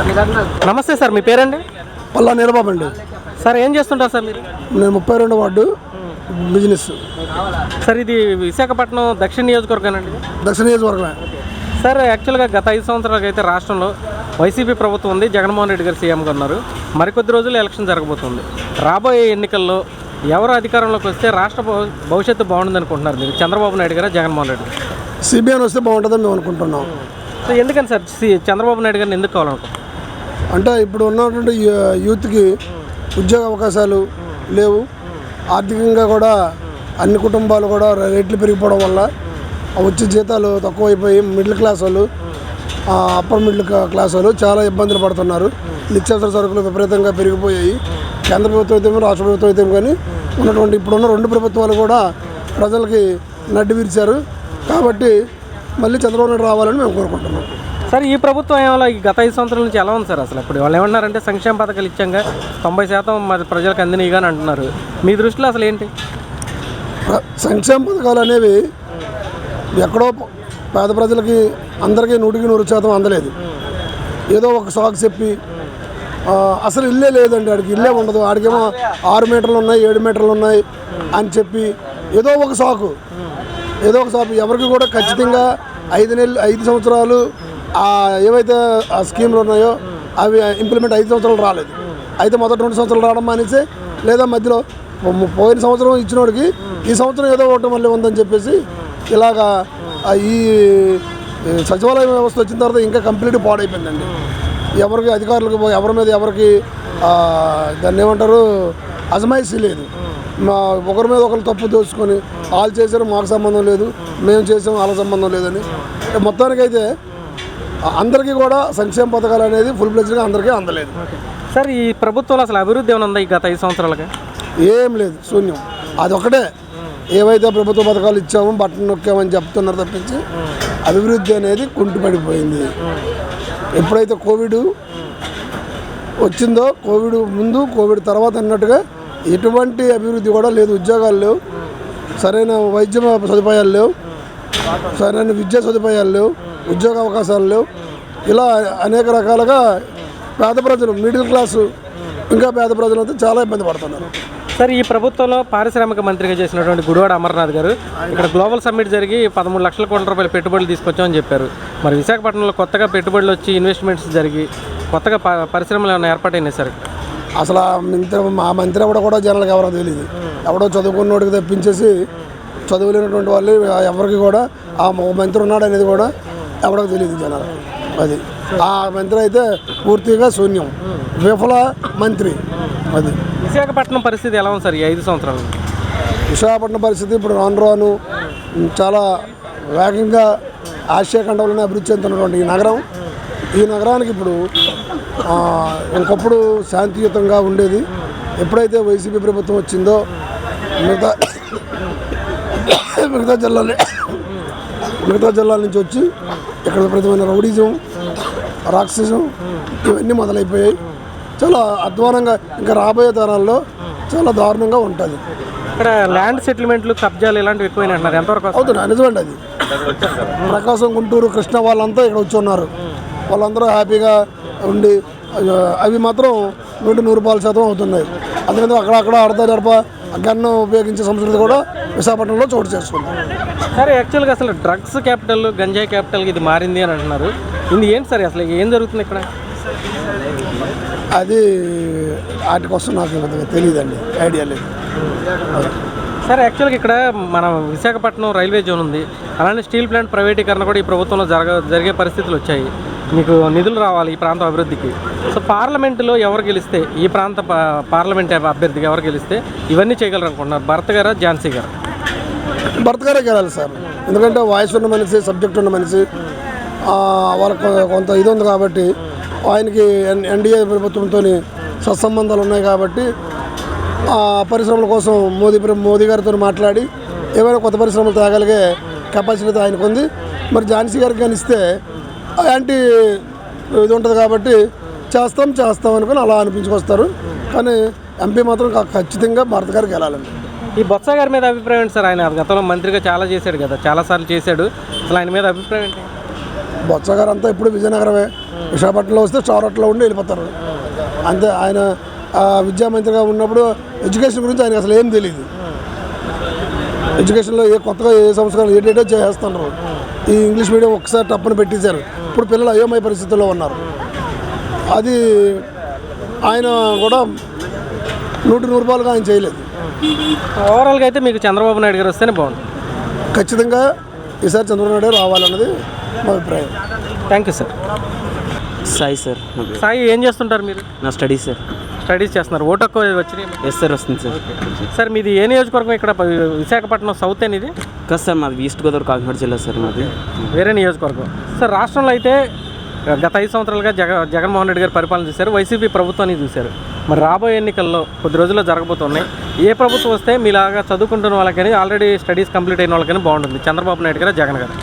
నమస్తే సార్ మీ పేరండి? పల్లా నీరబాబు అండి. సార్ ఏం చేస్తుంటారు సార్ మీరు? నేను ముప్పై రెండు వార్డు బిజినెస్. సార్ ఇది విశాఖపట్నం దక్షిణ నియోజకవర్గం అండి దక్షిణ నియోజకవర్గమే. సార్ యాక్చువల్గా గత ఐదు సంవత్సరాలకు అయితే రాష్ట్రంలో వైసీపీ ప్రభుత్వం ఉంది. జగన్మోహన్ రెడ్డి గారు సీఎంగా ఉన్నారు. మరికొద్ది రోజులు ఎలక్షన్ జరగబోతుంది. రాబోయే ఎన్నికల్లో ఎవరు అధికారంలోకి వస్తే రాష్ట్ర భవ- భవిష్యత్తు బాగుంటుంది అనుకుంటున్నారు మీరు? చంద్రబాబు నాయుడు గారా జగన్మోహన్ రెడ్డి సిబిఐని వస్తే బాగుంటుందని మేము అనుకుంటున్నాం. సో ఎందుకని సార్ చంద్రబాబు నాయుడు గారిని ఎందుకు కావాలనుకుంటున్నారు? అంటే ఇప్పుడు ఉన్నటువంటి యూత్కి ఉద్యోగ అవకాశాలు లేవు. ఆర్థికంగా కూడా అన్ని కుటుంబాలు కూడా రేట్లు పెరిగిపోవడం వల్ల వచ్చే జీతాలు తక్కువైపోయి మిడిల్ క్లాస్ వాళ్ళు అప్పర్ మిడిల్ క్లాస్ వాళ్ళు చాలా ఇబ్బందులు పడుతున్నారు. నిత్యావసర సరుకులు విపరీతంగా పెరిగిపోయాయి. కేంద్ర ప్రభుత్వం అయితే రాష్ట్ర ప్రభుత్వం అయితే కానీ ఉన్నటువంటి ఇప్పుడున్న రెండు ప్రభుత్వాలు కూడా ప్రజలకి నడ్డి విరిచారు. కాబట్టి మళ్ళీ చంద్రబాబు నాయుడు రావాలని మేము కోరుకుంటున్నాం. సార్ ఈ ప్రభుత్వం ఏమో ఈ గత ఐదు సంవత్సరాల నుంచి ఎలా ఉంది సార్ అసలు? ఇప్పుడు వాళ్ళు ఏమన్నారంటే సంక్షేమ పథకాలు ఇచ్చాక తొంభై శాతం మరి ప్రజలకు అందినవి కానీ అంటున్నారు. మీ దృష్టిలో అసలు ఏంటి? సంక్షేమ పథకాలు అనేవి ఎక్కడో పేద ప్రజలకి అందరికీ నూటికి నూరు శాతం అందలేదు. ఏదో ఒక సాకు చెప్పి అసలు ఇల్లే లేదండి ఆడికి. ఇల్లే ఉండదు. ఆడికేమో ఆరు మీటర్లు ఉన్నాయి ఏడు మీటర్లు ఉన్నాయి అని చెప్పి ఏదో ఒక సాకు. ఏదో ఒక సాకు. ఎవరికి కూడా ఖచ్చితంగా ఐదు నెలలు ఐదు సంవత్సరాలు ఏవైతే ఆ స్కీమ్లు ఉన్నాయో అవి ఇంప్లిమెంట్ ఐదు సంవత్సరాలు రాలేదు. అయితే మొదటి రెండు సంవత్సరాలు రావడం మానేసి లేదా మధ్యలో పోయిన సంవత్సరం ఇచ్చినోడికి ఈ సంవత్సరం ఏదో ఒకటి మళ్ళీ ఉందని చెప్పేసి ఇలాగా ఈ సచివాలయం వ్యవస్థ వచ్చిన తర్వాత ఇంకా కంప్లీట్ పాడైపోయిందండి. ఎవరికి అధికారులకు ఎవరి మీద ఎవరికి దాన్ని ఏమంటారు అజమాయిషీ లేదు. మా ఒకరి మీద ఒకరు తప్పు దోచుకొని వాళ్ళు చేశారు మాకు సంబంధం లేదు మేము చేసాం వాళ్ళ సంబంధం లేదని. మొత్తానికైతే అందరికీ కూడా సంక్షేమ పథకాలు అనేది ఫుల్ ప్లెజ్గా అందరికీ అందలేదు. సార్ ఈ ప్రభుత్వంలో అసలు అభివృద్ధి ఏమైనా ఉందా ఈ గత ఐదు సంవత్సరాలుగా ఏం లేదు శూన్యం. అదొకటే ఏవైతే ప్రభుత్వ పథకాలు ఇచ్చామో బట్టన్ నొక్కామని చెప్తున్నారు తప్పించి అభివృద్ధి అనేది కుంటుపడిపోయింది. ఎప్పుడైతే కోవిడ్ వచ్చిందో కోవిడ్ ముందు కోవిడ్ తర్వాత అన్నట్టుగా ఎటువంటి అభివృద్ధి కూడా లేదు ఉద్యోగాలు లేవు సరైన వైద్య సదుపాయాలు లేవు సరైన విద్యా సదుపాయాలు లేవు ఉద్యోగ అవకాశాలు లేవు. ఇలా అనేక రకాలుగా పేద ప్రజలు మిడిల్ క్లాసు ఇంకా పేద ప్రజలు అయితే చాలా ఇబ్బంది పడుతున్నారు. సార్ ఈ ప్రభుత్వంలో పారిశ్రామిక మంత్రిగా చేసినటువంటి గుడివాడ అమర్నాథ్ గారు ఇక్కడ గ్లోబల్ సమ్మిట్ జరిగి పదమూడు లక్షల కోట్ల రూపాయల పెట్టుబడులు తీసుకొచ్చామని చెప్పారు. మరి విశాఖపట్నంలో కొత్తగా పెట్టుబడులు వచ్చి ఇన్వెస్ట్మెంట్స్ జరిగి కొత్తగా ప- పరిశ్రమలు ఏమైనా ఏర్పాటైనాయి సార్? అసలు ఆ మంత్రి మా మంత్రి ఎవడో కూడా జనాలకు ఎవరో తెలియదు. ఎవడో చదువుకున్నోడికి తెప్పించేసి చదువులేనటువంటి వాళ్ళు ఎవరికి కూడా ఆ మంత్రి ఉన్నాడు అనేది కూడా ఎవరికి తెలియదు జనాలు. అది. ఆ మంత్రి అయితే పూర్తిగా శూన్యం. విఫల మంత్రి. అది. విశాఖపట్నం పరిస్థితి ఎలా ఉంది సార్ ఈ ఐదు సంవత్సరాలు? విశాఖపట్నం పరిస్థితి ఇప్పుడు రాను రాను చాలా వేగంగా ఆసియా ఖండంలోనే అభివృద్ధి చెందుతున్నటువంటి ఈ నగరం. ఈ నగరానికి ఇప్పుడు ఒకప్పుడు శాంతియుతంగా ఉండేది. ఎప్పుడైతే వైసీపీ ప్రభుత్వం వచ్చిందో మిగతా మిగతా జిల్లాలు మిగతా జిల్లాల నుంచి వచ్చి ఇక్కడ విపరీతమైన రౌడీజం రాక్షసం ఇవన్నీ మొదలైపోయాయి. చాలా అధ్వానంగా ఇంకా రాబోయే తరాల్లో చాలా దారుణంగా ఉంటుంది. ఇక్కడ ల్యాండ్ సెటిల్మెంట్లు కబ్జాలు ఇలాంటివి ఎక్కువైనా అంటున్నారు ఎంతవరకు? అవుతుంది నిజమండి అది. ప్రకాశం గుంటూరు కృష్ణ వాళ్ళంతా ఇక్కడ వచ్చి ఉన్నారు వాళ్ళందరూ హ్యాపీగా ఉండి అవి మాత్రం నూటి నూరు పాలు శాతం అవుతున్నాయి. అందుకని అక్కడక్కడ అడత జడప గన్ను ఉపయోగించే సంస్కృతి కూడా విశాఖపట్నంలో చోటు చేసుకుంది. సార్ యాక్చువల్గా అసలు డ్రగ్స్ క్యాపిటల్ గంజాయి క్యాపిటల్ ఇది మారింది అని అంటున్నారు. ఇది ఏంటి సార్ అసలు ఏం జరుగుతుంది ఇక్కడ? అది వాటి కోసం నాకు తెలియదండి ఐడియా లేదు. సార్ యాక్చువల్గా ఇక్కడ మన విశాఖపట్నం రైల్వే జోన్ ఉంది. అలానే స్టీల్ ప్లాంట్ ప్రైవేటీకరణ కూడా ఈ ప్రభుత్వంలో జరగ జరిగే పరిస్థితులు వచ్చాయి. మీకు నిధులు రావాలి ఈ ప్రాంతం అభివృద్ధికి. సో పార్లమెంటులో ఎవరు గెలిస్తే ఈ ప్రాంత పార్లమెంట్ అభ్యర్థిగా ఎవరు గెలిస్తే ఇవన్నీ చేయగలరు అనుకుంటున్నారు. భరత్ గారా ఝాన్సీ గారు? భర్త గారే గెలాలి సార్. ఎందుకంటే వాయిస్ ఉన్న మనిషి సబ్జెక్ట్ ఉన్న మనిషి వాళ్ళకు కొంత ఇది ఉంది కాబట్టి ఆయనకి ఎన్ ఎన్డీఏ ప్రభుత్వంతో సత్సంబంధాలు ఉన్నాయి కాబట్టి పరిశ్రమల కోసం మోదీ మోదీ గారితో మాట్లాడి ఏమైనా కొత్త పరిశ్రమలు తేగలిగే కెపాసిటీ ఆయనకు ఉంది. మరి ఝాన్సీ గారికి కానీ ఇస్తే యాంటీ ఇది ఉంటుంది కాబట్టి చేస్తాం చేస్తాం అనుకుని అలా అనిపించుకొస్తారు. కానీ ఎంపీ మాత్రం ఖచ్చితంగా భారత గారికి వెళ్ళాలండి. ఈ బొత్స గారి మీద అభిప్రాయం ఏంటి సార్? ఆయన గతంలో మంత్రిగా చాలా చేశాడు కదా చాలాసార్లు చేశాడు. అసలు ఆయన మీద అభిప్రాయం ఏంటి? బొత్స గారు అంతా ఇప్పుడు విజయనగరమే. విశాఖపట్నంలో వస్తే స్టార్ హోటల్లో ఉండి వెళ్ళిపోతారు. అంతే ఆయన విద్యామంత్రిగా ఉన్నప్పుడు ఎడ్యుకేషన్ గురించి ఆయనకు అసలు ఏం తెలియదు ఎడ్యుకేషన్లో ఏ కొత్తగా ఏ సంస్కారం ఏటేటో చేస్తున్నారు. ఈ ఇంగ్లీష్ మీడియం ఒక్కసారి తప్పని పెట్టేశారు. ఇప్పుడు పిల్లలు అయోమయ పరిస్థితుల్లో ఉన్నారు. అది ఆయన కూడా నూటి నూరు రూపాయలుగా ఆయన చేయలేదు. ఓవరాల్గా అయితే మీకు చంద్రబాబు నాయుడు గారు వస్తేనే బాగుంది. ఖచ్చితంగా ఈసారి చంద్రబాబు నాయుడు గారు రావాలన్నది మా అభిప్రాయం. Thank you sir Sai sir. Sai ఏం చేస్తుంటారు మీరు? నా స్టడీ సార్. స్టడీస్ చేస్తున్నారు. ఓటు హక్కు వచ్చినాయి ఎస్ సార్ వస్తుంది సార్ సార్ మీది ఏ నియోజకవర్గం ఇక్కడ? విశాఖపట్నం సౌత్ అనేది కాదు సార్ మాది ఈస్ట్ గోదావరి కాకినాడ జిల్లా సార్ మాది. వేరే నియోజకవర్గం. సార్ రాష్ట్రంలో అయితే గత ఐదు సంవత్సరాలుగా జగ జగన్మోహన్ రెడ్డి గారు పరిపాలన చేశారు. వైసీపీ ప్రభుత్వాన్ని చూశారు. మరి రాబోయే ఎన్నికల్లో కొద్ది రోజుల్లో జరగబోతున్నాయి. ఏ ప్రభుత్వం వస్తే మీలాగా చదువుకుంటున్న వాళ్ళకని ఆల్రెడీ స్టడీస్ కంప్లీట్ అయిన వాళ్ళకని బాగుంటుంది. చంద్రబాబు నాయుడు గారు జగన్ గారు.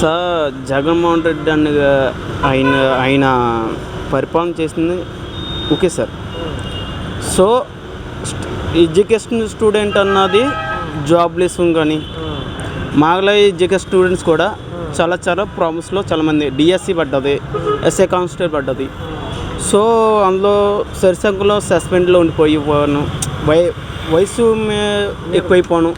సార్ జగన్మోహన్ రెడ్డి అన్న ఆయన ఆయన పరిపాలన చేసింది okay sir. So education student అన్నది జాబ్లెస్ కానీ మాగల ఎడ్యుకేషన్ స్టూడెంట్స్ కూడా చాలా చాలా ప్రాబ్లమ్స్లో చాలామంది డిఎస్సి పడ్డది ఎస్ఏ కాన్స్టేబుల్ పడ్డది. సో అందులో సరిసంఖ్యలో సస్పెండ్లో ఉండిపోయిపోయాను వై వయసు ఎక్కువైపోను.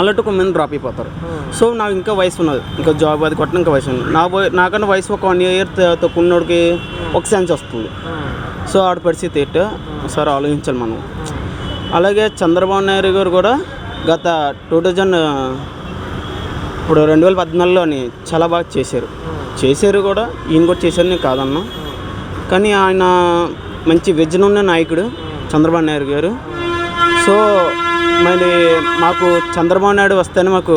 అలాంటి కొంతమంది డ్రాప్ అయిపోతారు. సో నాకు ఇంకా వయసు ఉన్నది ఇంకా జాబ్ అది కొట్టడం ఇంకా వయసు ఉంది నా నాకన్నా వయసు ఒక వన్ ఇయర్ తక్కువ ఉన్నోడికి ఒక సెన్స్ వస్తుంది. సో ఆడ పరిస్థితి ఏంటో ఒకసారి ఆలోచించాలి మనం. అలాగే చంద్రబాబు నాయుడు గారు కూడా గత టూ థౌజండ్ ఇప్పుడు రెండు వేల పద్నాలుగులోని చాలా బాగా చేశారు. చేశారు కూడా ఈయన కూడా చేశారని కాదన్నా. కానీ ఆయన మంచి విజన్ ఉన్న నాయకుడు చంద్రబాబు నాయుడు గారు. సో మరి మాకు చంద్రబాబు నాయుడు వస్తేనే మాకు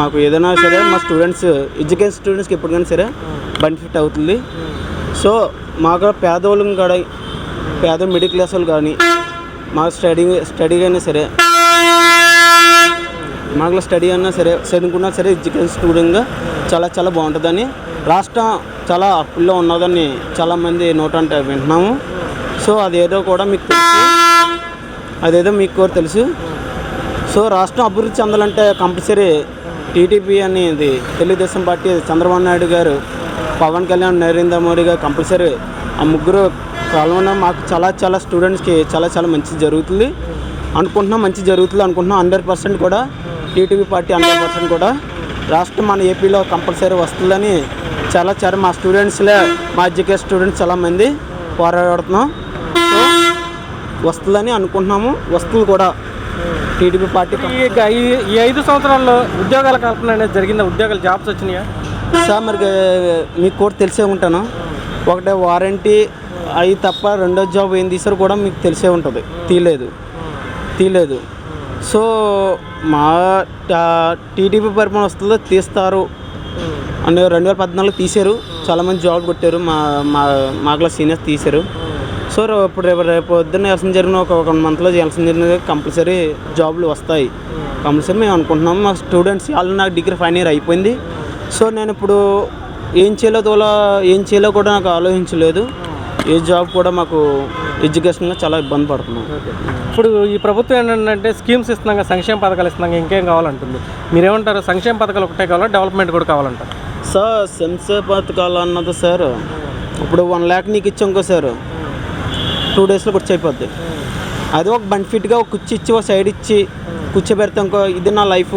మాకు ఏదైనా సరే మా స్టూడెంట్స్ ఎడ్యుకేషన్ స్టూడెంట్స్కి ఎప్పటికైనా సరే బెనిఫిట్ అవుతుంది. సో మాకు పేదవాళ్ళం కూడా పేద మిడిల్ క్లాస్ వాళ్ళు కానీ మాకు స్టడీ స్టడీ అయినా సరే మాకు స్టడీ అయినా సరే చదువుకున్నా సరే ఎడ్యుకేషన్ స్టూడెంట్గా చాలా చాలా బాగుంటుందని రాష్ట్రం చాలా అప్పుల్లో ఉన్నదని చాలామంది నోటంటే వింటున్నాము. సో అదేదో కూడా మీకు తెలుసు. అదేదో మీకు కూడా తెలుసు. సో రాష్ట్రం అభివృద్ధి చెందాలంటే కంపల్సరీ టీడీపీ అనేది తెలుగుదేశం పార్టీ చంద్రబాబు నాయుడు గారు పవన్ కళ్యాణ్ నరేంద్ర మోడీ గారు కంపల్సరీ ఆ ముగ్గురు కాలంలో మాకు చాలా చాలా స్టూడెంట్స్కి చాలా చాలా మంచి జరుగుతుంది. అనుకుంటున్నాం మంచి జరుగుతుంది అనుకుంటున్నాం. హండ్రెడ్ పర్సెంట్ కూడా టీటీపీ పార్టీ హండ్రెడ్ పర్సెంట్ కూడా రాష్ట్రం మన ఏపీలో కంపల్సరీ వస్తుందని చాలా చాలా మా స్టూడెంట్స్లే మా ఎడ్యుకేషన్ స్టూడెంట్స్ చాలామంది పోరాడుతున్నాం. వస్తుందని అనుకుంటున్నాము. వస్తువులు కూడా. టీడీపీ పార్టీ ఈ ఐదు సంవత్సరాల్లో ఉద్యోగాల కల్పన అనేది జరిగిందా? ఉద్యోగాలు జాబ్స్ వచ్చినాయా? సార్ మరి మీకు కూడా తెలిసే ఉంటాను? ఒకటే వారంటీ అవి తప్ప రెండో జాబ్ ఏం తీసారో కూడా మీకు తెలిసే ఉంటుంది. తీయలేదు తీయలేదు సో మా టీడీపీ పరిపాలన వస్తుందో తీస్తారు. అని రెండు వేల పద్నాలుగు తీశారు. చాలామంది జాబ్ కొట్టారు. మా మా మాకులో సీనియర్స్ తీశారు. సో ఇప్పుడు రేపు రేపు పొద్దున్న ఎలక్షన్ జరిగిన ఒక వన్ మంత్లో ఎలక్షన్ జరిగిన కంపల్సరీ జాబ్లు వస్తాయి. కంపల్సరీ మేము అనుకుంటున్నాము మా స్టూడెంట్స్ వాళ్ళు నాకు డిగ్రీ ఫైనల్ ఇయర్ అయిపోయింది. సో నేను ఇప్పుడు ఏం చేయాలో తోలా ఏం చేయాలో కూడా నాకు ఆలోచించలేదు. ఏ జాబ్ కూడా మాకు ఎడ్యుకేషన్గా చాలా ఇబ్బంది పడుతున్నాం ఇప్పుడు ఈ ప్రభుత్వం ఏంటంటే స్కీమ్స్ ఇస్తున్నాగా సంక్షేమ పథకాలు ఇస్తున్నాగా ఇంకేం కావాలంటుంది? మీరేమంటారు? సంక్షేమ పథకాలు ఒకటే కావాలా డెవలప్మెంట్ కూడా కావాలంటారు? సార్ సెన్సర్ పథకాలు అన్నది సార్ ఇప్పుడు వన్ ల్యాక్ నీకు ఇచ్చాం సార్ టూ డేస్లో కుర్చీ అయిపోద్ది. అది ఒక బెనిఫిట్గా ఒక కుర్చీ ఇచ్చి ఒక సైడ్ ఇచ్చి కూర్చోబెడతాం ఇంకో ఇది నా లైఫ్.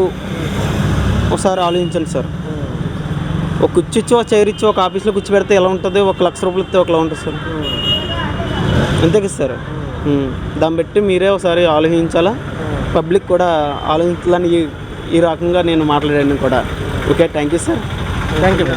ఒకసారి ఆలోచించండి సార్. ఒక కుర్చీ ఇచ్చి ఒక చైర్ ఇచ్చి ఒక ఆఫీస్లో కూర్చోబెడితే ఎలా ఉంటుంది? ఒక లక్ష రూపాయలు ఇస్తే ఒకలా ఉంటుంది సార్. అంతే కదా సార్. దాన్ని బట్టి మీరే ఒకసారి ఆలోచించాలా? పబ్లిక్ కూడా ఆలోచించాలని ఈ ఈ రకంగా నేను మాట్లాడాను కూడా. Okay thank you sir. Thank you